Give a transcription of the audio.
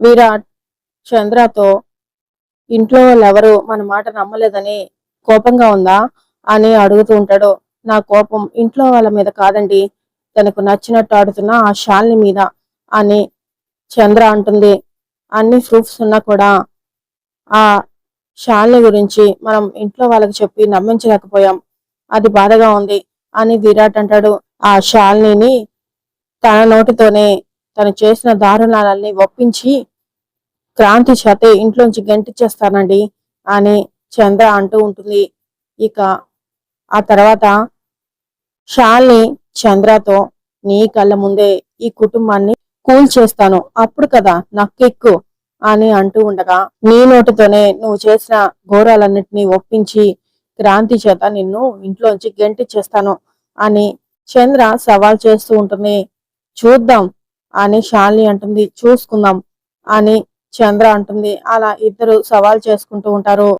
విరాట్ చంద్రతో ఇంట్లో వాళ్ళెవరు మన మాట నమ్మలేదని కోపంగా ఉందా అని అడుగుతూ ఉంటాడు. నా కోపం ఇంట్లో వాళ్ళ మీద కాదండి. తనకు నచ్చినట్టు ఆడుతున్న ఆ శాలిని మీద అని చంద్ర అంటుంది. అన్ని ప్రూఫ్స్ ఉన్నా కూడా ఆ శాలిని గురించి మనం ఇంట్లో వాళ్ళకి చెప్పి నమ్మించలేకపోయాం. అది బాధగా ఉంది అని విరాట్ అంటాడు. ఆ శాలిని తన నోటితోనే తను చేసిన దారుణాలన్నీ ఒప్పించి క్రాంతి చేత ఇంట్లోంచి గంటిచ్చేస్తానండి అని చంద్ర అంటూ ఉంటుంది. ఇక ఆ తర్వాత షాల్ని చంద్రతో నీ కళ్ళ ముందే ఈ కుటుంబాన్ని కూల్ చేస్తాను. అప్పుడు కదా నక్కెక్కు అని అంటూ ఉండగా నీ నోటితోనే నువ్వు చేసిన ఘోరాలన్నింటినీ ఒప్పించి క్రాంతి చేత నిన్ను ఇంట్లోంచి గెంటిచ్చేస్తాను అని చంద్ర సవాల్ చేస్తూ ఉంటుంది. చూద్దాం అని షాల్ని అంటుంది. చూసుకుందాం అని చంద్ర అంటుంది. అలా ఇద్దరు సవాల్ చేసుకుంటూ ఉంటారు.